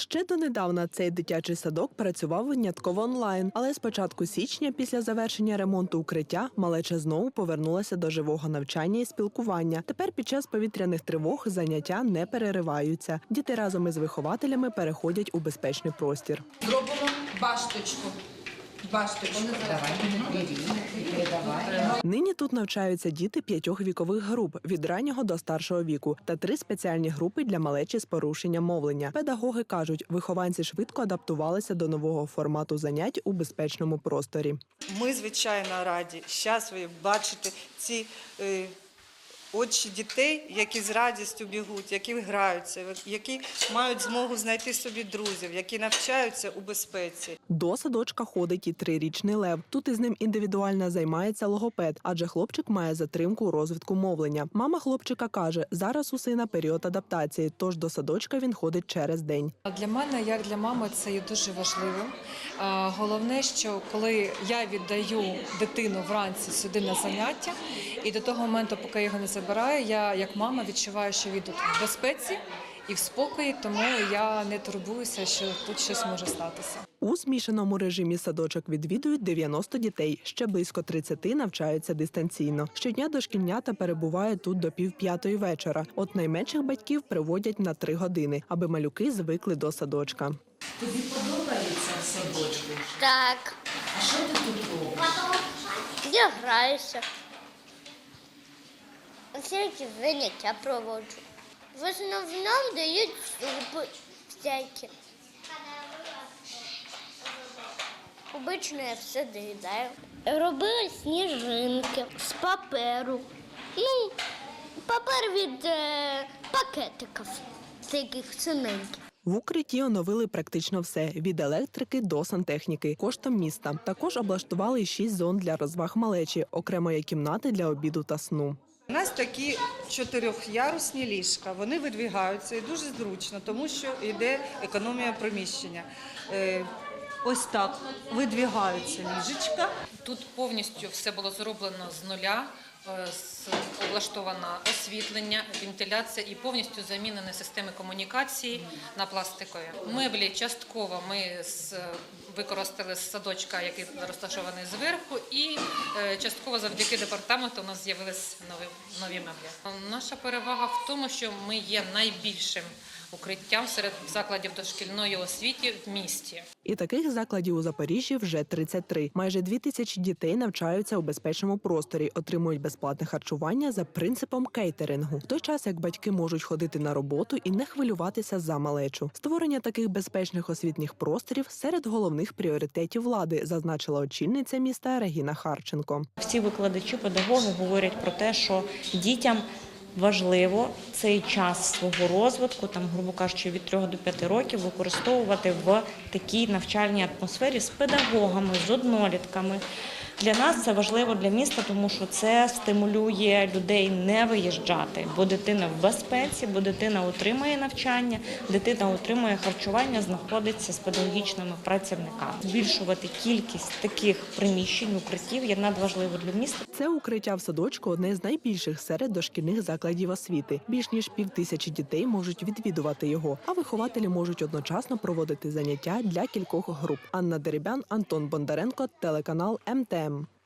Ще донедавна цей дитячий садок працював винятково онлайн, але з початку січня, після завершення ремонту укриття, малеча знову повернулася до живого навчання і спілкування. Тепер під час повітряних тривог заняття не перериваються. Діти разом із вихователями переходять у безпечний простір. Зробимо башточку. Башточку. Нині тут навчаються діти п'ятьох вікових груп від раннього до старшого віку та три спеціальні групи для малечі з порушенням мовлення. Педагоги кажуть, вихованці швидко адаптувалися до нового формату занять у безпечному просторі. Ми, звичайно, раді, щасливі бачити ці е, очі дітей, які з радістю бігуть, які граються, які мають змогу знайти собі друзів, які навчаються у безпеці. До садочка ходить і трирічний лев. Тут із ним індивідуально займається логопед, адже хлопчик має затримку у розвитку мовлення. Мама хлопчика каже, зараз у сина період адаптації, тож до садочка він ходить через день. Для мене, як для мами, це є дуже важливим. Головне, що коли я віддаю дитину вранці сюди на заняття, і до того моменту, поки я його не забираю, я як мама відчуваю, що він тут в безпеці і в спокої, тому я не турбуюся, що тут щось може статися. У змішаному режимі садочок відвідують 90 дітей. Ще близько 30 навчаються дистанційно. Щодня дошкільнята перебувають тут до півп'ятої вечора. От найменших батьків приводять на три години, аби малюки звикли до садочка. Тобі подобається в садочку? Так, А що ти тут робиш? я граюся. Всякі заняття проводжу. В основному дають супи всякі. Обично я все доїдаю. Робила сніжинки з паперу. Ну, папер від е, пакетиків, таких синеньких. В укритті оновили практично все від електрики до сантехніки коштом міста. Також облаштували шість зон для розваг малечі, окремо є кімнати для обіду та сну. У нас такі чотирьохярусні ліжка. Вони видвігаються і дуже зручно, тому що йде економія приміщення. Е, Ось так видвігаються ліжечка. Тут повністю все було зроблено з нуля, е, облаштовано освітлення, вентиляція і повністю замінені системи комунікації на пластикові. Меблі частково ми з- використали з садочка, який розташований зверху, і е, частково завдяки департаменту у нас з'явились нові, нові меблі. Наша перевага в тому, що ми є найбільшим укриттям серед закладів дошкільної освіти в місті. І таких закладів у Запоріжжі вже 33. Майже дві тисячі дітей навчаються у безпечному просторі, отримують безплатне харчування за принципом кейтерингу. В той час як батьки можуть ходити на роботу і не хвилюватися за малечу. Створення таких безпечних освітніх просторів серед головних пріоритетів влади, зазначила очільниця міста Регіна Харченко. Всі викладачі, педагоги говорять про те, що дітям важливо цей час свого розвитку, там, грубо кажучи, від 3 до 5 років використовувати в такій навчальній атмосфері з педагогами, з однолітками. Для нас це важливо для міста, тому що це стимулює людей не виїжджати, бо дитина в безпеці, бо дитина отримує навчання, дитина отримує харчування, знаходиться з педагогічними працівниками. Збільшувати кількість таких приміщень, укриттів є надважливо для міста. Це укриття в садочку одне з найбільших серед дошкільних закладів освіти. Більш ніж пів тисячі дітей можуть відвідувати його, а вихователі можуть одночасно проводити заняття для кількох груп. Анна Деребян, Антон Бондаренко, телеканал МТМ. them.